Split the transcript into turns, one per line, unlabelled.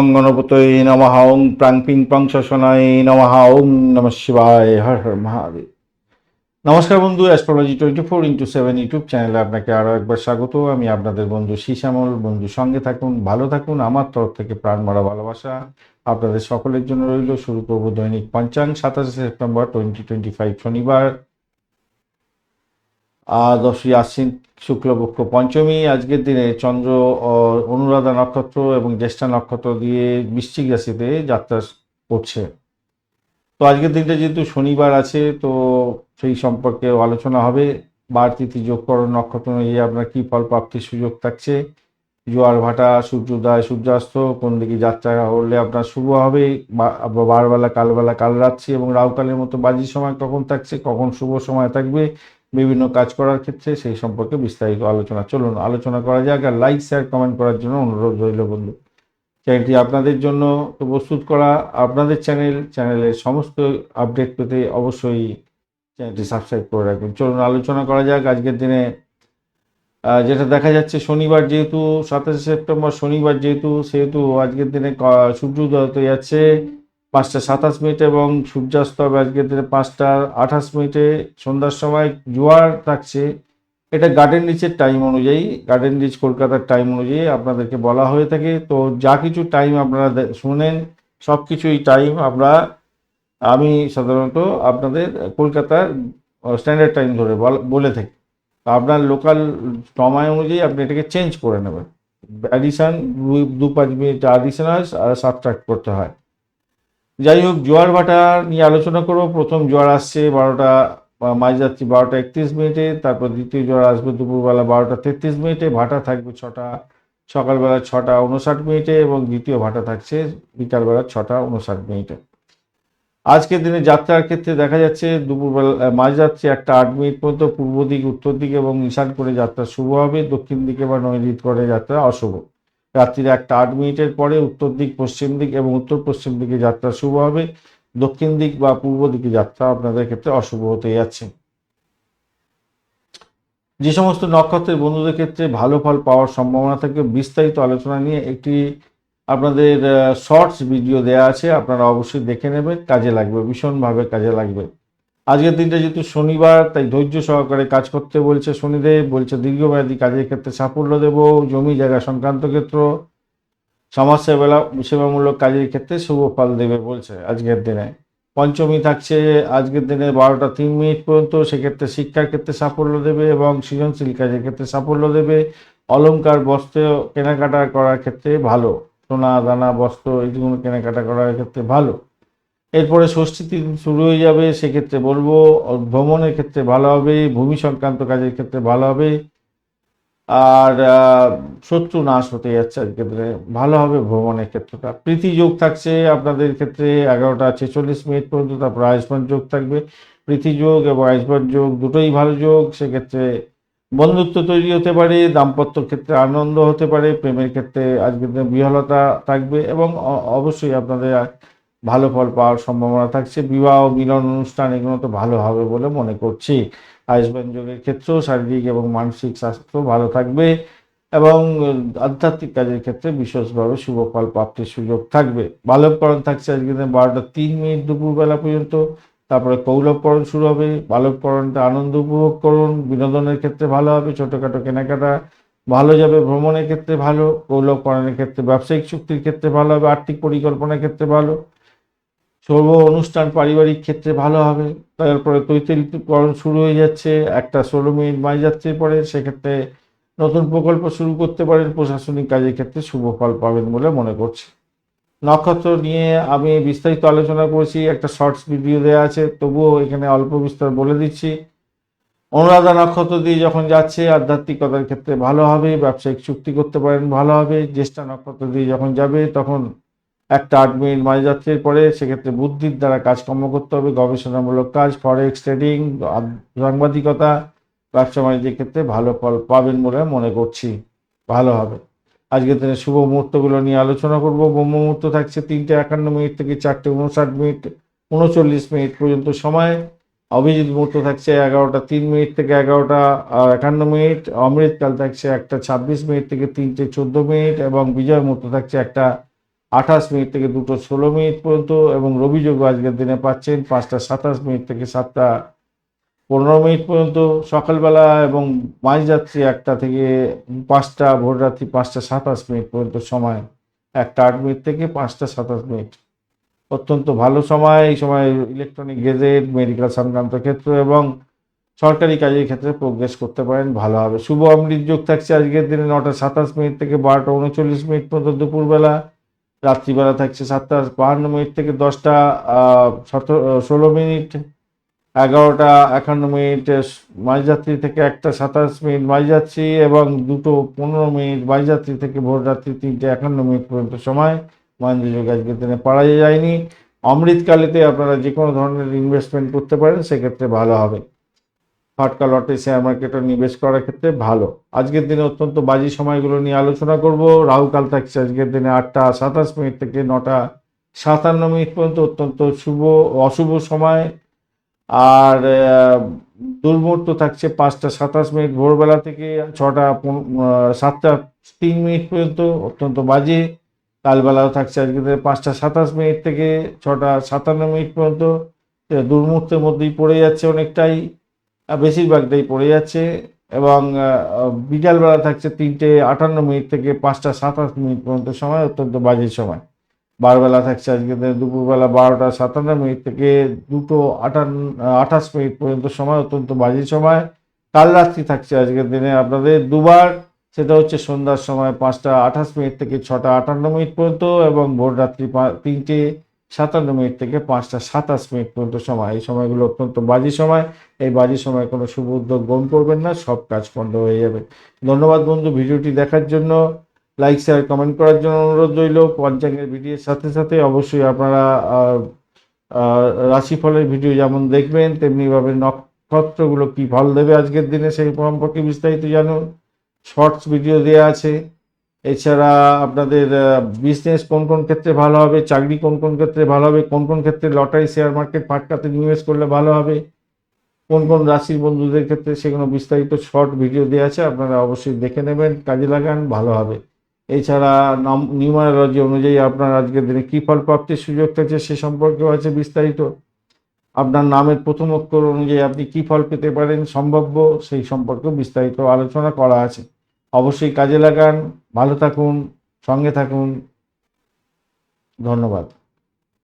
গং গণপতয়ে নমঃ ওং প্রাং পিং পং শশনায় নমঃ ওং নম শিবায় হর হর মহাদেব নমস্কার বন্ধু astrology twenty four into seven YouTube চ্যানেলে আপনাকে আরও একবার স্বাগত। আমি আপনাদের বন্ধু শ্যামল বন্ধু, সঙ্গে থাকুন, ভালো থাকুন। আমার তরফ থেকে প্রাণ মারা ভালোবাসা আপনাদের সকলের জন্য রইল। শুরু করব দৈনিক পঞ্চাং, সাতাশে সেপ্টেম্বর টোয়েন্টি টোয়েন্টি ফাইভ শনিবার। দশই আশ্বিন শুক্লপক্ষ পঞ্চমী। আজকের দিনে চন্দ্র অনুরাধা নক্ষত্র এবং জ্যেষ্ঠা নক্ষত্র দিয়ে বৃশ্চিক রাশিতে যাত্রা করছে। তো আজকের দিনটা যেহেতু শনিবার আছে, তো সেই সম্পর্কে আলোচনা হবে। বার তিথি যোগকরণ নক্ষত্র অনুযায়ী আপনার কী ফল প্রাপ্তির সুযোগ থাকছে? জোয়ার ভাটা, সূর্যোদয়, সূর্যাস্ত, কোন দিকে যাত্রা হলে আপনার শুভ হবে? বা- বারবেলা, কালবেলা কাল রাত্রি এবং রাহুকালের মতো বাজি সময় কখন থাকছে? কখন শুভ সময় থাকবে? বিভিন্ন কাজ করার ক্ষেত্রে সেই সম্পর্কে বিস্তারিত আলোচনা। চলুন, আলোচনা করা যাক আর লাইক শেয়ার কমেন্ট করার জন্য অনুরোধ রইল বন্ধু। চ্যানেলটি আপনাদের জন্য প্রস্তুত করা আপনাদের চ্যানেল। চ্যানেলের সমস্ত আপডেট পেতে অবশ্যই চ্যানেলটি সাবস্ক্রাইব করে রাখবেন। চলুন, আলোচনা করা যাক আজকের দিনে। যেটা দেখা যাচ্ছে শনিবার যেহেতু, সাতাশে সেপ্টেম্বর শনিবার যেহেতু, সেহেতু আজকের দিনে ক- সূর্যোদয় হতে যাচ্ছে। পাঁচটা সাতাশ মিনিট এবং সূর্যাস্ত হবে আজকের দিনে পাঁচটা আঠাশ মিনিটে সন্ধ্যার সময় জোয়ার থাকছে। এটা গার্ডেন রিচের টাইম অনুযায়ী গার্ডেন রিচ কলকাতার টাইম অনুযায়ী আপনাদেরকে বলা হয়ে থাকে। তো যা কিছু টাইম আপনারা শুনেন সব কিছুই টাইম আমরা, আমি সাধারণত আপনাদের কলকাতার স্ট্যান্ডার্ড টাইম ধরে বল- বলে থাকি। আপনার লোকাল সময় অনুযায়ী আপনি এটাকে চেঞ্জ করে নেবেন। অ্যাডিশন দু পাঁচ মিনিট অ্যাডিশনাল আর সাবট্রাক্ট করতে হয়। যাই হোক জোয়ার ভাটা নিয়ে আলোচনা করব। প্রথম জোয়ার আসছে বারোটা মাঝরাত্রি বারোটা একত্রিশ মিনিটে, তারপর দ্বিতীয় জোয়ার আসবে দুপুরবেলা বারোটা তেত্রিশ মিনিটে, ভাটা থাকবে ছটা, সকালবেলা ছটা উনষাট মিনিটে এবং দ্বিতীয় ভাটা থাকছে বিকালবেলা ছটা উনষাট মিনিটে। আজকের দিনে যাত্রার ক্ষেত্রে দেখা যাচ্ছে দুপুরবেলা মাঝরাত্রি একটা আট মিনিট পর্যন্ত পূর্ব দিক, উত্তর দিক এবং ঈশান করে যাত্রা শুভ হবে। দক্ষিণ দিকে বা নৈরিত করে যাত্রা অশুভ। রাত্রির একটা আট মিনিটের পরে উত্তর দিক, পশ্চিম দিক এবং উত্তর পশ্চিম দিকে যাত্রা শুভ হবে। দক্ষিণ দিক বা পূর্ব দিকে যাত্রা আপনাদের ক্ষেত্রে অশুভ হতে যাচ্ছে। যে সমস্ত নক্ষত্রের বন্ধুদের ক্ষেত্রে ভালো ফল পাওয়ার সম্ভাবনা থাকে বিস্তারিত আলোচনা নিয়ে একটি আপনাদের শর্টস ভিডিও দেয়া আছে, আপনারা অবশ্যই দেখে নেবেন। কাজে লাগবে, ভীষণভাবে কাজে লাগবে। আজকের দিনটা যেহেতু শনিবার, তাই ধৈর্য সহকারে কাজ করতে বলছে শনিদেব, বলছে দীর্ঘমেয়াদী কাজের ক্ষেত্রে সাফল্য দেব, জমি জায়গা সংক্রান্ত ক্ষেত্র সমাজ সেবা সেবামূলক কাজের ক্ষেত্রে শুভ ফল দেবে বলছে আজকের দিনে। পঞ্চমী থাকছে, আজকের দিনে বারোটা তিন মিনিট পর্যন্ত, সেক্ষেত্রে শিক্ষার ক্ষেত্রে সাফল্য দেবে এবং সৃজনশীল কাজের ক্ষেত্রে সাফল্য দেবে। অলংকার, বস্ত্র কেনাকাটা করার ক্ষেত্রে ভালো, সোনা, দানা, বস্ত্র, এইগুলো কেনাকাটা করার ক্ষেত্রে ভালো। এরপরে ষষ্ঠী শুরু হয়ে যাবে, সেক্ষেত্রে বলব, ভ্রমণের ক্ষেত্রে ভালো হবে, ভূমি সংক্রান্ত কাজের ক্ষেত্রে ভালো হবে। আর শত্রু নাশ হতে যাচ্ছে দিনে ভালো হবে ভ্রমণের ক্ষেত্রটা। প্রীতি যোগ থাকছে আপনাদের ক্ষেত্রে এগারোটা ছেচল্লিশ মিনিট পর্যন্ত, তারপর আয়ুষ্মান যোগ থাকবে। প্রীতি যোগ এবং আয়ুষ্মান যোগ দুটোই ভালো যোগ, সেক্ষেত্রে বন্ধুত্ব তৈরি হতে পারে, দাম্পত্য ক্ষেত্রে আনন্দ হতে পারে, প্রেমের ক্ষেত্রে আজকের দিনে বিহলতা থাকবে এবং অবশ্যই আপনাদের ভালো ফল পাওয়ার সম্ভাবনা থাকছে। বিবাহ, মিলন অনুষ্ঠান এগুলো তো ভালো হবে বলে মনে করছি। আয়ুষ্মান যোগের ক্ষেত্রেও শারীরিক এবং মানসিক স্বাস্থ্য ভালো থাকবে এবং আধ্যাত্মিক কাজের ক্ষেত্রে বিশেষভাবে শুভ ফল প্রাপ্তির সুযোগ থাকবে। বালককরণ থাকছে আজকে দিনে বারোটা তিন মিনিট দুপুরবেলা পর্যন্ত। তারপরে কৌলভকরণ শুরু হবে। বালককরণটা আনন্দ উপভোগ করুন। বিনোদনের ক্ষেত্রে ভালো হবে। ছোটোখাটো কেনাকাটা ভালো যাবে। ভ্রমণের ক্ষেত্রে ভালো। কৌলভকরণের ক্ষেত্রে ব্যবসায়িক চুক্তির ক্ষেত্রে ভালো হবে। আর্থিক পরিকল্পনার ক্ষেত্রে ভালো। সর্ব অনুষ্ঠান পারিবারিক ক্ষেত্রে ভালো হবে। তারপরে তৈতরিকরণ শুরু হয়ে যাচ্ছে, একটা ষোলো মিনিট মাই যাচ্ছে পরে, সেক্ষেত্রে নতুন প্রকল্প শুরু করতে পারেন, প্রশাসনিক কাজের ক্ষেত্রে শুভ ফল পাবেন বলে মনে করছি। নক্ষত্র নিয়ে আমি বিস্তারিত আলোচনা করেছি, একটা শর্টস ভিডিও দেওয়া আছে, তবুও এখানে অল্প বিস্তার বলে দিচ্ছি। অনুরাধা নক্ষত্র দিয়ে যখন যাচ্ছে, আধ্যাত্মিকতার ক্ষেত্রে ভালো হবে, ব্যবসায়িক চুক্তি করতে পারেন, ভালো হবে। জ্যেষ্ঠা নক্ষত্র দিয়ে যখন যাবে, তখন একটা আট মিনিট মাঝে যাত্রীর পরে সেক্ষেত্রে বুদ্ধির দ্বারা কাজকর্ম করতে হবে, গবেষণামূলক কাজ ফরেক্স ট্রেডিং সাংবাদিকতা, ব্যবসা বাণিজ্যের ক্ষেত্রে ভালো ফল পাবেন বলে মনে করছি। ভালো হবে। আজকের দিনে শুভ মুহূর্তগুলো নিয়ে আলোচনা করব। ব্রহ্ম মুহূর্ত থাকছে তিনটে একান্ন মিনিট থেকে চারটে উনষাট মিনিট উনচল্লিশ মিনিট পর্যন্ত সময়। অভিজিৎ মুহূর্ত থাকছে এগারোটা তিন মিনিট থেকে এগারোটা একান্ন মিনিট। অমৃতকাল থাকছে একটা ছাব্বিশ মিনিট থেকে তিনটে চোদ্দ মিনিট এবং বিজয় মুহূর্ত থাকছে একটা আঠাশ মিনিট থেকে দুটো ষোলো মিনিট পর্যন্ত এবং রবি যোগ আজকের দিনে পাচ্ছেন পাঁচটা সাতাশ মিনিট থেকে সাতটা পনেরো মিনিট পর্যন্ত। সকালবেলা এবং মাঝরাত্রি একটা থেকে পাঁচটা, ভোররাত্রি পাঁচটা সাতাশ মিনিট পর্যন্ত সময়। একটা আট মিনিট থেকে পাঁচটা সাতাশ মিনিট। অত্যন্ত ভালো সময়, এই সময় ইলেকট্রনিক গেজেট মেডিকেল সংক্রান্ত ক্ষেত্র এবং সরকারি কাজের ক্ষেত্রে প্রোগ্রেস করতে পারেন, ভালো হবে। শুভ অমৃত যোগ থাকছে আজকের দিনে নটা সাতাশ মিনিট থেকে বারোটা উনচল্লিশ মিনিট পর্যন্ত দুপুরবেলা। রাত্রিবেলা থাকছে সাতটা বাহান্ন মিনিট থেকে দশটা ষোলো মিনিট, এগারোটা একান্ন মিনিট মাঝযাত্রী থেকে একটা সাতাশ মিনিট মাঝযাত্রী এবং দুটো পনেরো মিনিট মাঝযাত্রী থেকে ভোররাত্রি তিনটে একান্ন মিনিট পর্যন্ত সময়। মহেন্দ্র যোগ আজকের দিনে পাওয়া যায়নি। অমৃতকালেতে আপনারা যে কোনো ধরনের ইনভেস্টমেন্ট করতে পারেন, সেক্ষেত্রে ভালো হবে। ফাটকা লটে শেয়ার মার্কেটে নিবেশ করার ক্ষেত্রে ভালো। আজকের দিনে অত্যন্ত বাজি সময়গুলো নিয়ে আলোচনা করব। রাহুকাল থাকছে আজকের দিনে আটটা সাতাশ মিনিট থেকে নটা সাতান্ন মিনিট পর্যন্ত অত্যন্ত শুভ অশুভ সময়। আর আহ, দুর্মুহূর্ত থাকছে পাঁচটা সাতাশ মিনিট ভোরবেলা থেকে ছটা সাতটা তিন মিনিট পর্যন্ত অত্যন্ত বাজে। কালবেলাও থাকছে আজকে দিনে পাঁচটা সাতাশ মিনিট থেকে ছটা সাতান্ন মিনিট পর্যন্ত। এ, দুর্মুহূর্তের মধ্যেই পড়ে যাচ্ছে অনেকটাই। বেশিরভাগটাই পড়ে যাচ্ছে এবং বিকালবেলা থাকছে তিনটে আটান্ন মিনিট থেকে পাঁচটা সাতাশ মিনিট পর্যন্ত সময়, অত্যন্ত বাজে সময়। বারবেলা থাকছে আজকে দুপুরবেলা বারোটা সাতান্ন মিনিট থেকে দুটো আটান্ন আঠাশ মিনিট পর্যন্ত সময়, অত্যন্ত বাজে সময়। কাল রাত্রি থাকছে আজকের দিনে আপনাদের দুবার, সেটা হচ্ছে সন্ধ্যার সময় পাঁচটা আঠাশ মিনিট থেকে ছটা আটান্ন মিনিট পর্যন্ত এবং ভোর রাত্রি তিনটে সাতান্ন মিনিট থেকে পাঁচটা সাতাশ মিনিট পর্যন্ত সময়। এই সময়গুলো অত্যন্ত বাজি সময়। এই বাজি সময় কোনো শুভ উদ্যোগ গ্রহণ করবেন না, সব কাজ বন্ধ হয়ে যাবে। ধন্যবাদ বন্ধু ভিডিওটি দেখার জন্য। লাইক, শেয়ার, কমেন্ট করার জন্য অনুরোধ রইল। পঞ্চাঙ্গের ভিডিওর সাথে সাথে অবশ্যই আপনারা রাশিফলের ভিডিও যেমন দেখবেন, তেমনিভাবে নক্ষত্রগুলো কি ফল দেবে আজকের দিনে, সেই সম্পর্কে বিস্তারিত জানুন। শর্টস ভিডিও দেওয়া আছে। এছাড়া আপনাদের বিজনেস কোন কোন ক্ষেত্রে ভালো হবে, চাকরি কোন কোন ক্ষেত্রে ভালো হবে, কোন কোন ক্ষেত্রে লটারি শেয়ার মার্কেট ফাটকাতে নিবেশ করলে ভালো হবে, কোন কোন রাশির বন্ধুদের ক্ষেত্রে সেগুলো বিস্তারিত শর্ট ভিডিও দেওয়া আছে, আপনারা অবশ্যই দেখে নেবেন, কাজে লাগান, ভালো হবে। এছাড়া নিউমারোলজি অনুযায়ী আপনার আজকের দিনে কী ফল প্রাপ্তির সুযোগ থাকছে সে সম্পর্কেও আছে বিস্তারিত। আপনার নামের প্রথম অক্ষর অনুযায়ী আপনি কী ফল পেতে পারেন সম্ভাব্য সেই সম্পর্কেও বিস্তারিত আলোচনা করা আছে। অবশ্যই কাজে লাগান ভালো থাকুন সঙ্গে থাকুন। ধন্যবাদ।